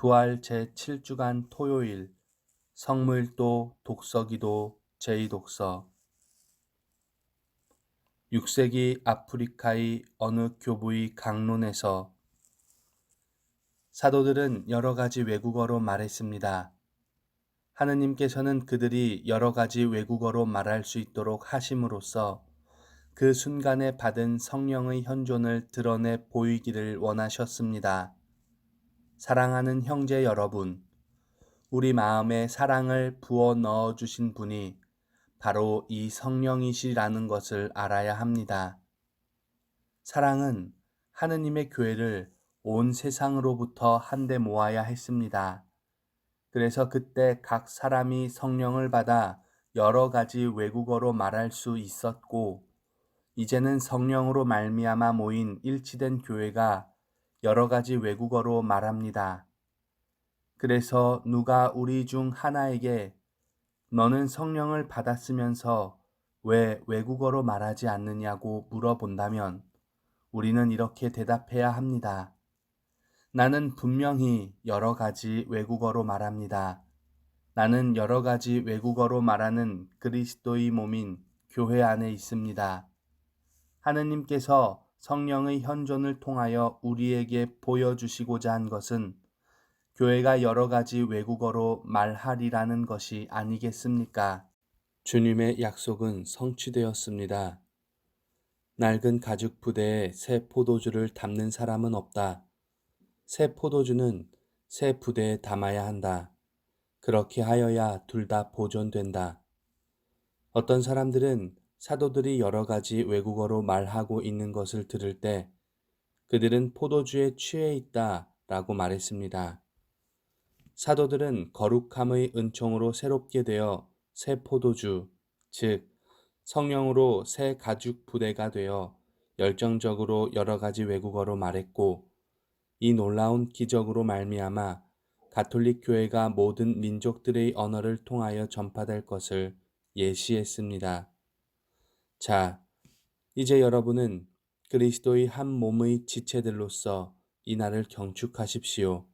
부활 제7주간 토요일 성무일도 독서기도 제2독서 6세기 아프리카의 어느 교부의 강론에서 사도들은 여러 가지 외국어로 말했습니다. 하느님께서는 그들이 여러 가지 외국어로 말할 수 있도록 하심으로써 그 순간에 받은 성령의 현존을 드러내 보이기를 원하셨습니다. 사랑하는 형제 여러분, 우리 마음에 사랑을 부어 넣어 주신 분이 바로 이 성령이시라는 것을 알아야 합니다. 사랑은 하느님의 교회를 온 세상으로부터 한데 모아야 했습니다. 그래서 그때 각 사람이 성령을 받아 여러 가지 외국어로 말할 수 있었고, 이제는 성령으로 말미암아 모인 일치된 교회가 여러 가지 외국어로 말합니다. 그래서 누가 우리 중 하나에게 너는 성령을 받았으면서 왜 외국어로 말하지 않느냐고 물어본다면 우리는 이렇게 대답해야 합니다. 나는 분명히 여러 가지 외국어로 말합니다. 나는 여러 가지 외국어로 말하는 그리스도의 몸인 교회 안에 있습니다. 하느님께서 성령의 현존을 통하여 우리에게 보여주시고자 한 것은 교회가 여러 가지 외국어로 말하리라는 것이 아니겠습니까? 주님의 약속은 성취되었습니다. 낡은 가죽 부대에 새 포도주를 담는 사람은 없다. 새 포도주는 새 부대에 담아야 한다. 그렇게 하여야 둘 다 보존된다. 어떤 사람들은 사도들이 여러 가지 외국어로 말하고 있는 것을 들을 때 그들은 포도주에 취해 있다 라고 말했습니다. 사도들은 거룩함의 은총으로 새롭게 되어 새 포도주, 즉, 성령으로 새 가죽 부대가 되어 열정적으로 여러 가지 외국어로 말했고, 이 놀라운 기적으로 말미암아 가톨릭 교회가 모든 민족들의 언어를 통하여 전파될 것을 예시했습니다. 자, 이제 여러분은 그리스도의 한 몸의 지체들로서 이 날을 경축하십시오.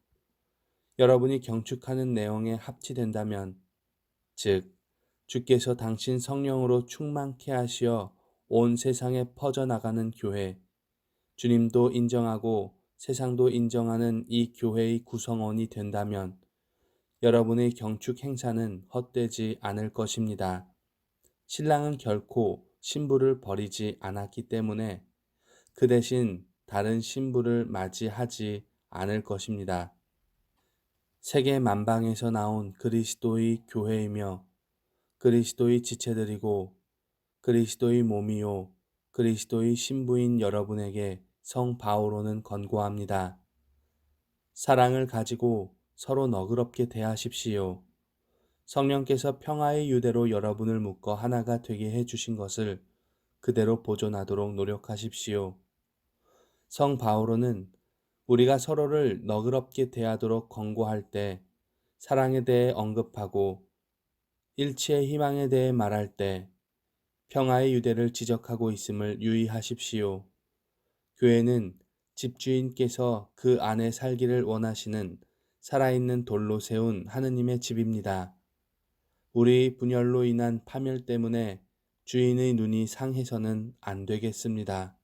여러분이 경축하는 내용에 합치된다면, 즉, 주께서 당신 성령으로 충만케 하시어 온 세상에 퍼져나가는 교회, 주님도 인정하고 세상도 인정하는 이 교회의 구성원이 된다면, 여러분의 경축 행사는 헛되지 않을 것입니다. 신랑은 결코 신부를 버리지 않았기 때문에 그 대신 다른 신부를 맞이하지 않을 것입니다. 세계 만방에서 나온 그리스도의 교회이며 그리스도의 지체들이고 그리스도의 몸이요 그리스도의 신부인 여러분에게 성 바오로는 권고합니다. 사랑을 가지고 서로 너그럽게 대하십시오. 성령께서 평화의 유대로 여러분을 묶어 하나가 되게 해 주신 것을 그대로 보존하도록 노력하십시오. 성 바오로는 우리가 서로를 너그럽게 대하도록 권고할 때 사랑에 대해 언급하고 일치의 희망에 대해 말할 때 평화의 유대를 지적하고 있음을 유의하십시오. 교회는 집주인께서 그 안에 살기를 원하시는 살아있는 돌로 세운 하느님의 집입니다. 우리 분열로 인한 파멸 때문에 주인의 눈이 상해서는 안 되겠습니다.